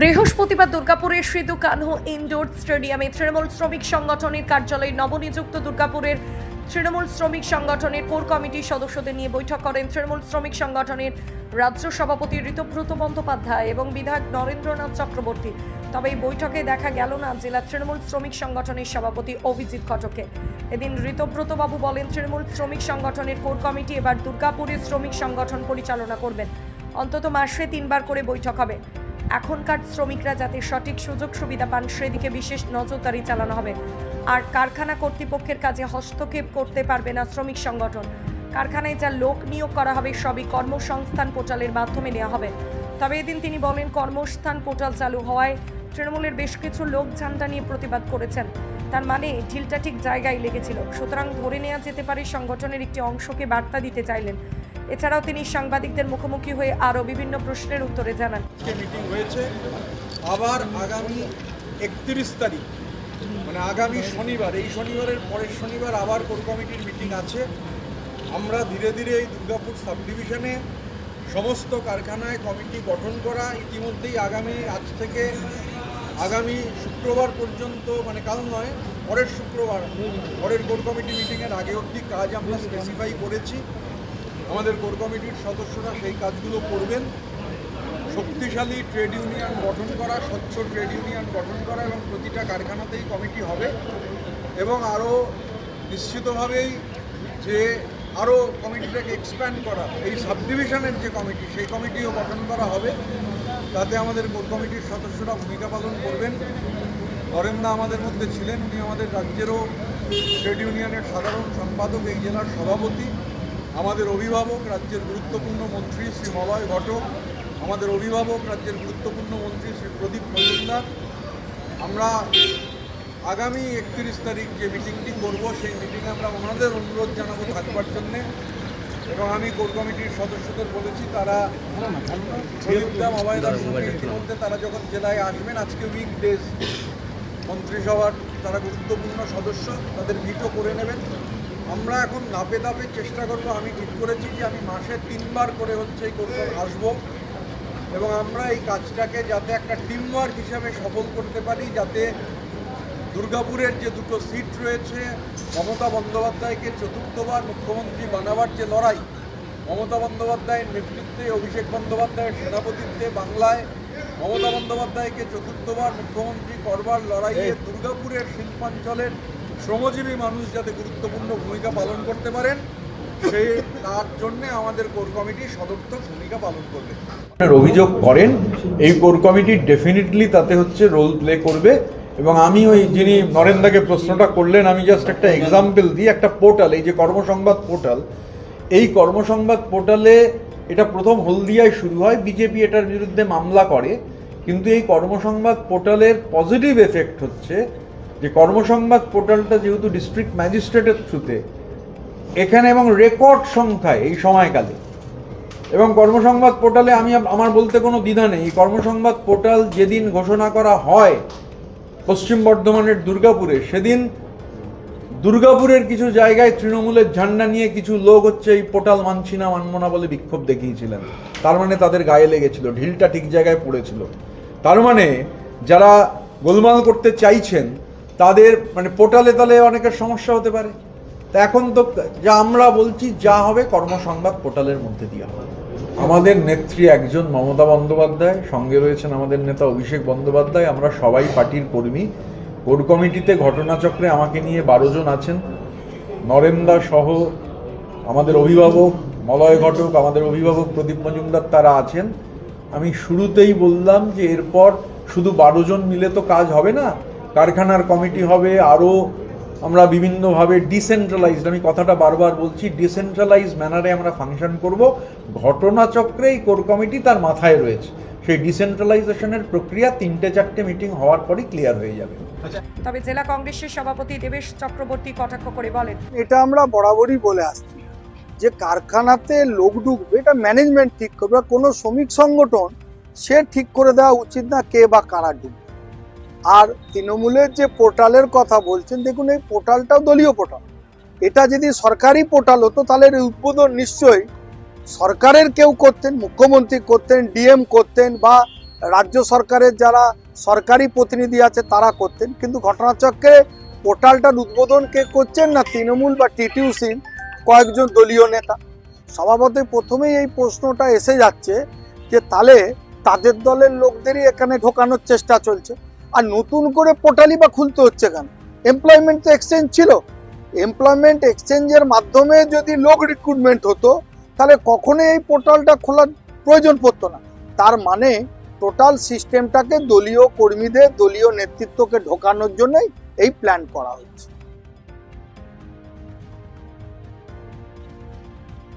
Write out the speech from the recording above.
বৃহস্পতিবার দুর্গাপুরের সিধু কানহু ইনডোর স্টেডিয়ামে তৃণমূল শ্রমিক সংগঠনের কার্যালয়ে নবনিযুক্ত দুর্গাপুরের তৃণমূল শ্রমিক সংগঠনের কোর কমিটির সদস্যদের নিয়ে বৈঠক করেন তৃণমূল শ্রমিক সংগঠনের রাজ্য সভাপতি ঋতব্রত বন্দ্যোপাধ্যায় এবং বিধায়ক নরেন্দ্রনাথ চক্রবর্তী। তবে এই বৈঠকে দেখা গেল না জেলা তৃণমূল শ্রমিক সংগঠনের সভাপতি অভিজিৎ ঘটককে এদিন ঋতব্রত বাবু বলেন, তৃণমূল শ্রমিক সংগঠনের কোর কমিটি এবার দুর্গাপুরের শ্রমিক সংগঠন পরিচালনা করবেন। অন্তত মাসে তিনবার করে বৈঠক হবে। এখনকার শ্রমিকরা যাতে সঠিক সুযোগ সুবিধা পান, সেদিকে বিশেষ নজরদারি চালানো হবে। আর কারখানা কর্তৃপক্ষের কাজে হস্তক্ষেপ করতে পারবে না শ্রমিক সংগঠন। কারখানায় যা লোক নিয়োগ করা হবে, সবই কর্মসংস্থান পোর্টালের মাধ্যমে নেওয়া হবে। তবে এদিন তিনি বলেন কর্মস্থান পোর্টাল চালু হওয়ায় তৃণমূলের বেশ কিছু লোক ঝান্ডা নিয়ে প্রতিবাদ করেছেন। তার মানে ঢিলটা ঠিক জায়গায় লেগেছিল। সুতরাং ধরে নেওয়া যেতে পারে, সংগঠনের একটি অংশকে বার্তা দিতে চাইলেন। এছাড়াও তিনি সাংবাদিকদের মুখোমুখি হয়ে আরও বিভিন্ন প্রশ্নের উত্তরে জানান। মিটিং হয়েছে। আবার আগামী একত্রিশ তারিখ মানে আগামী শনিবার, এই শনিবারের পরের শনিবার আবার কোর কমিটির মিটিং আছে। আমরা ধীরে ধীরে এই দুর্গাপুর সাব ডিভিশনে সমস্ত কারখানায় কমিটি গঠন করা, ইতিমধ্যেই আগামী, আজ থেকে আগামী শুক্রবার পর্যন্ত মানে কাল নয়, পরের শুক্রবার, পরের কোর কমিটি মিটিংয়ের আগে অবধি কাজ আমরা স্পেসিফাই করেছি। আমাদের কোর কমিটির সদস্যরা সেই কাজগুলো করবেন। শক্তিশালী ট্রেড ইউনিয়ন গঠন করা, স্বচ্ছ ট্রেড ইউনিয়ন গঠন করা এবং প্রতিটা কারখানাতেই কমিটি হবে এবং আরও নিশ্চিতভাবেই যে আরও কমিটিটাকে এক্সপ্যান্ড করা, এই সাবডিভিশনের যে কমিটি, সেই কমিটিও গঠন করা হবে। তাতে আমাদের কোর কমিটির সদস্যরা ভূমিকা পালন করবেন। নরেন্দা আমাদের মধ্যে ছিলেন, উনি আমাদের রাজ্যেরও ট্রেড ইউনিয়নের সাধারণ সম্পাদক, এই জেলার সভাপতি। আমাদের অভিভাবক রাজ্যের গুরুত্বপূর্ণ মন্ত্রী শ্রী মলয় ঘটক, আমাদের অভিভাবক রাজ্যের গুরুত্বপূর্ণ মন্ত্রী শ্রী প্রদীপ মজুমদার। আমরা আগামী একত্রিশ তারিখ যে মিটিংটি করব, সেই মিটিংয়ে আমরা ওনাদের অনুরোধ জানাব থাকবার জন্যে এবং আমি কোর কমিটির সদস্যদের বলেছি, তারা প্রদীপদা মবাইদার সঙ্গে ইতিমধ্যে তারা যখন জেলায় আসবেন, আজকে উইক ডেজ মন্ত্রিসভার তারা গুরুত্বপূর্ণ সদস্য, তাদের ভিটো করে নেবেন। আমরা এখন ধাপে ধাপে চেষ্টা করব আমি ঠিক করেছি যে আমি মাসে তিনবার করে হচ্ছে এই করতে আসব। এবং আমরা এই কাজটাকে যাতে একটা টিমওয়ার্ক হিসাবে সফল করতে পারি যাতে দুর্গাপুরের যে দুটো সিট রয়েছে মমতা বন্দ্যোপাধ্যায়কে চতুর্থবার মুখ্যমন্ত্রী বানাবার যে লড়াই মমতা বন্দ্যোপাধ্যায়ের নেতৃত্বে অভিষেক বন্দ্যোপাধ্যায়ের সেনাপতিত্বে বাংলায় মমতা বন্দ্যোপাধ্যায়কে চতুর্থবার মুখ্যমন্ত্রী করবার লড়াইয়ে দুর্গাপুরের শিল্পাঞ্চলের শ্রমজীবী মানুষ যাতে গুরুত্বপূর্ণ ভূমিকা পালন করতে পারেন সেই তার জন্যে আমাদের কোর কমিটি সদর্থক ভূমিকা পালন করবে। অভিযোগ করেন, এই কোর কমিটি ডেফিনেটলি তাতে হচ্ছে রোল প্লে করবে এবং আমি ওই যিনি নরেন্দাকে প্রশ্নটা করলেন, আমি জাস্ট একটা এক্সাম্পল দিই একটা পোর্টাল এই যে কর্মসংবাদ পোর্টাল এই কর্মসংবাদ পোর্টালে এটা প্রথম হলদিয়ায় শুরু হয়, বিজেপি এটার বিরুদ্ধে মামলা করে, কিন্তু এই কর্মসংবাদ পোর্টালের পজিটিভ এফেক্ট হচ্ছে যে কর্মসংবাদ পোর্টালটা যেহেতু ডিস্ট্রিক্ট ম্যাজিস্ট্রেটের থ্রুতে এখানে এবং রেকর্ড সংখ্যায় এই সময়কালে। এবং কর্মসংবাদ পোর্টালে আমি আমার বলতে কোনো দ্বিধা নেই। কর্মসংবাদ পোর্টাল যেদিন ঘোষণা করা হয় পশ্চিম বর্ধমানের দুর্গাপুরে, সেদিন দুর্গাপুরের কিছু জায়গায় তৃণমূলের ঝান্ডা নিয়ে কিছু লোক হচ্ছে এই পোর্টাল মানছি না, মানব না বলে বিক্ষোভ দেখিয়েছিলেন। তার মানে তাদের গায়ে লেগেছিল, ঢিলটা ঠিক জায়গায় পড়েছিল। তার মানে যারা গোলমাল করতে চাইছেন তাদের মানে পোর্টালে তাহলে অনেকের সমস্যা হতে পারে। তা এখন তো যা আমরা বলছি, যা হবে কর্মসংবাদ পোর্টালের মধ্যে দিয়ে হবে। আমাদের নেত্রী একজন মমতা বন্দ্যোপাধ্যায়, সঙ্গে রয়েছেন আমাদের নেতা অভিষেক বন্দ্যোপাধ্যায়। আমরা সবাই পার্টির কর্মী। কোর কমিটিতে ঘটনাচক্রে আমাকে নিয়ে বারো জন আছেন। নরেন্দা সহ আমাদের অভিভাবক, মলয় ঘটক, আমাদের অভিভাবক প্রদীপ মজুমদার তারা আছেন। আমি শুরুতেই বললাম যে এরপর শুধু বারো জন মিলে তো কাজ হবে না কারখানার কমিটি হবে আরও আমরা বিভিন্নভাবে ডিসেন্ট্রালাইজড আমি কথাটা বারবার বলছি ডিসেন্ট্রালাইজ ম্যানারে আমরা ফাংশন করব। ঘটনাচক্রে এই কোর কমিটি তার মাথায় রয়েছে। সেই ডিসেন্ট্রালাইজেশনের প্রক্রিয়া তিনটে চারটে মিটিং হওয়ার পরই ক্লিয়ার হয়ে যাবে। তবে জেলা কংগ্রেসের সভাপতি দেবেশ চক্রবর্তী কটাক্ষ করে বলেন এটা আমরা বরাবরই বলে আসছি যে কারখানাতে লোক ঢুকবে এটা ম্যানেজমেন্ট ঠিক করবে কোনো শ্রমিক সংগঠন সে ঠিক করে দেওয়া উচিত না কে বা কারা ঢুকবে। আর তৃণমূলের যে পোর্টালের কথা বলছেন, দেখুন, এই পোর্টালটাও দলীয় পোর্টাল। এটা যদি সরকারি পোর্টাল হতো, তাহলে এর উদ্বোধন নিশ্চয়ই সরকারের কেউ করতেন, মুখ্যমন্ত্রী করতেন, ডিএম করতেন, বা রাজ্য সরকারের যারা সরকারি প্রতিনিধি আছে, তারা করতেন। কিন্তু ঘটনাচক্রে পোর্টালটার উদ্বোধন কে করছেন না, তৃণমূল বা টিটিউসির কয়েকজন দলীয় নেতা। স্বভাবতই প্রথমেই এই প্রশ্নটা এসে যাচ্ছে যে, তাহলে তাদের দলের লোকদেরই এখানে ঢোকানোর চেষ্টা চলছে। আর নতুন করে পোর্টালই বা খুলতে হচ্ছে কেন? এমপ্লয়মেন্ট তো এক্সচেঞ্জ ছিল। এমপ্লয়মেন্ট এক্সচেঞ্জের মাধ্যমে যদি লোক রিক্রুটমেন্ট হতো, তাহলে কখনোই এই পোর্টালটা খোলার প্রয়োজন পড়তো না। তার মানে টোটাল সিস্টেমটাকে দলীয় কর্মীদের, দলীয় নেতৃত্বকে ঢোকানোর জন্যই এই প্ল্যান করা হচ্ছে।